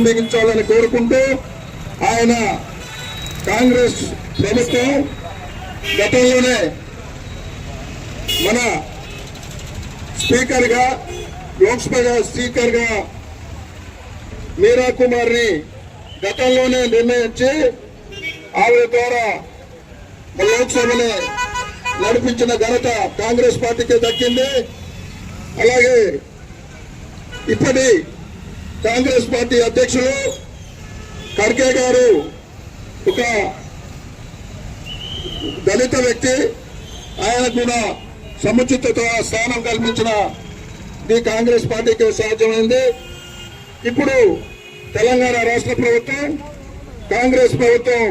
బిగించాలని కోరుకుంటూ ఆయన కాంగ్రెస్ ప్రభుత్వం గతంలోనే మన స్పీకర్గా లోక్సభ స్పీకర్గా మీరా కుమార్ని గతంలోనే నిర్ణయించి ఆవిడ ద్వారా లోక్సభని నడిపించిన ఘనత కాంగ్రెస్ పార్టీకి దక్కింది. అలాగే ఇప్పటి కాంగ్రెస్ పార్టీ అధ్యక్షులు ఖర్గే గారు ఒక దళిత వ్యక్తి. ఆయన కూడా సముచిత స్థానం కల్పించిన ఈ కాంగ్రెస్ పార్టీకి సాధ్యమైంది. ఇప్పుడు తెలంగాణ రాష్ట్ర ప్రభుత్వం కాంగ్రెస్ ప్రభుత్వం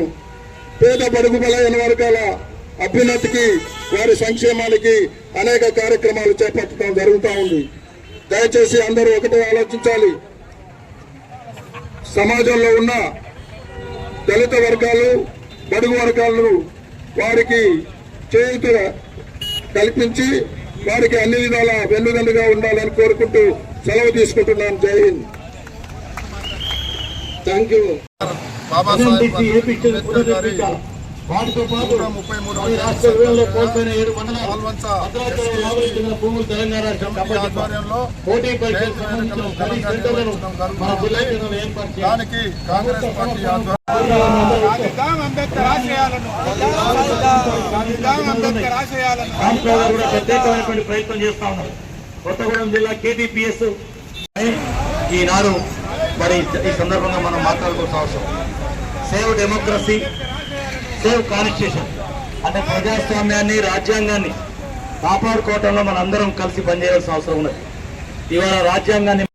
పేద బడుగు బలైన వర్గాల అభ్యున్నతికి వారి సంక్షేమానికి అనేక కార్యక్రమాలు చేపట్టడం జరుగుతూ ఉంది. దయచేసి అందరూ ఒకటే ఆలోచించాలి. సమాజంలో ఉన్న దళిత వర్గాలు బడుగు వర్గాలను వారికి చేయుత కల్పించి వారికి అన్ని విధాల వెన్నుదన్నుగా ఉండాలని కోరుకుంటూ సెలవు తీసుకుంటున్నాను జై హింద్. థ్యాంక్ యూ బాబాసాహెబ్ వాటితో పాటు ముప్పై మూడవ ఈ రాష్ట్ర విభజనలో కోల్పోయిన ఏడు మండలాలు భూములు తెలంగాణ. ఆధ్వర్యంలో పోటీ. దానికి కాంగ్రెస్ పార్టీ అంబేద్కర్ ఆశయాలను అంబేద్కర్ ఆశయాలను కూడా ప్రత్యేకమైనటువంటి ప్రయత్నం చేస్తా ఉన్నారు కొత్తగూడెం జిల్లా కేటీపీఎస్ ఈనాడు మరి ఈ సందర్భంగా మనం మాట్లాడుకోవాల్సిన అవసరం సేవ్ డెమోక్రసీ సేవ్ కాన్స్టిట్యూషన్ అంటే ప్రజాస్వామ్యాన్ని రాజ్యాంగాన్ని కాపాడుకోవటంలో మనందరం కలిసి పనిచేయాల్సిన అవసరం ఉన్నది. ఇవాళ రాజ్యాంగాన్ని